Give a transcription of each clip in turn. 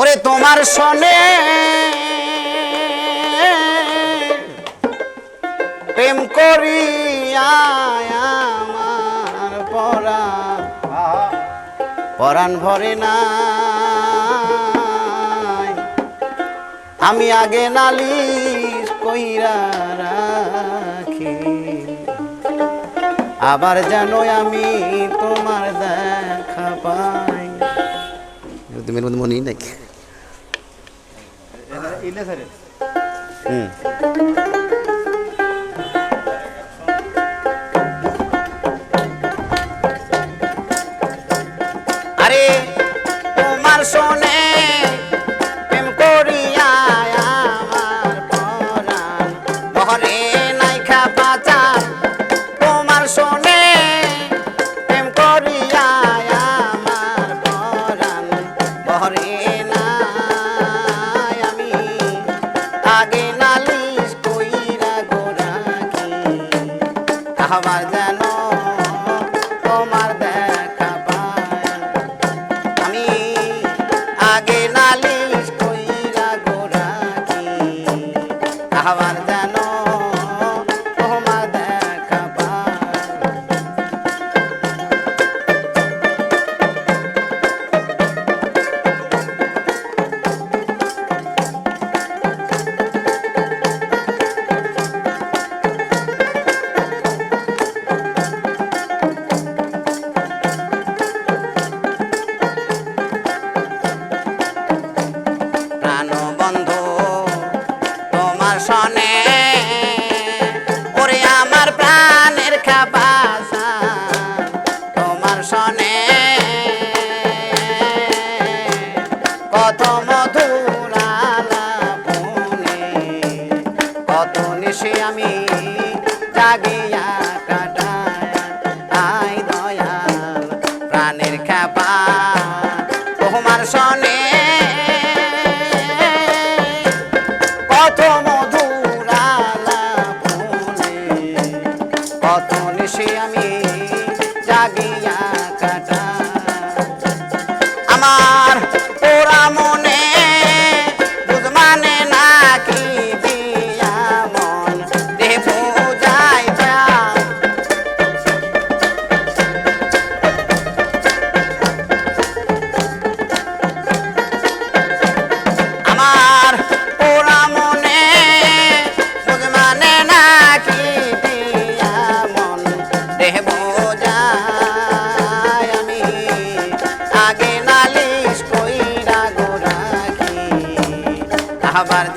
ওরে তোমার সনে প্রেম করি আমার পরা পরাণ ভরে না আমি আগে নালি কইরা রাখি। আবার যেন আমি তোমার দেখা পাই। মনেই নাকি ഇല്ല സാറേ acabar. রাখ about it.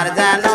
Tarzan.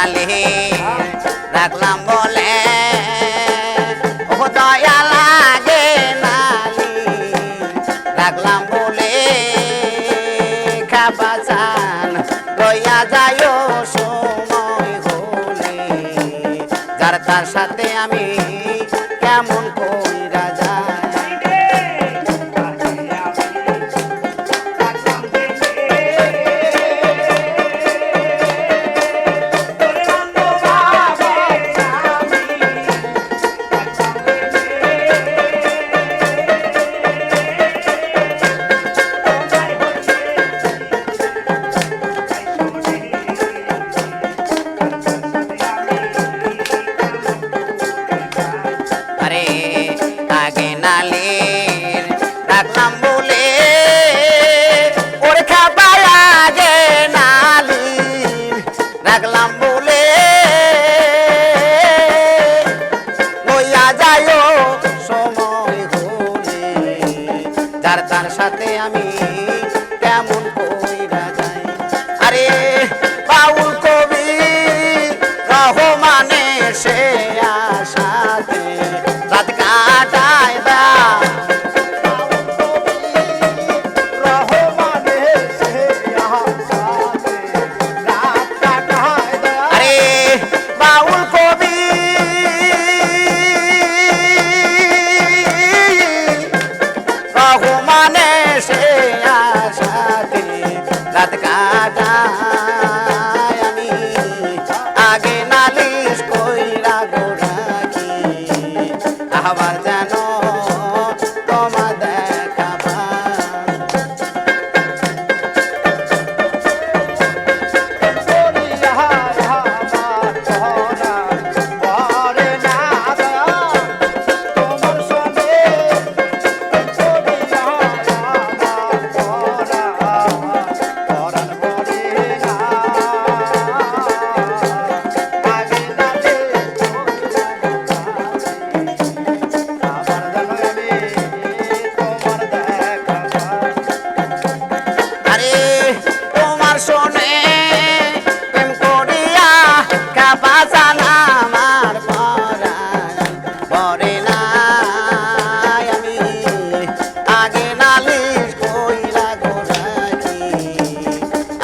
আলী রাখলাম বলে ও দয়া লাগে নালি। রাখলাম বলে, খাবা চান, লইয়া যায় সময় হলে। যার তার সাথে আমি ভুলিয়া যায় সময় হলে যার তার সাথে আমি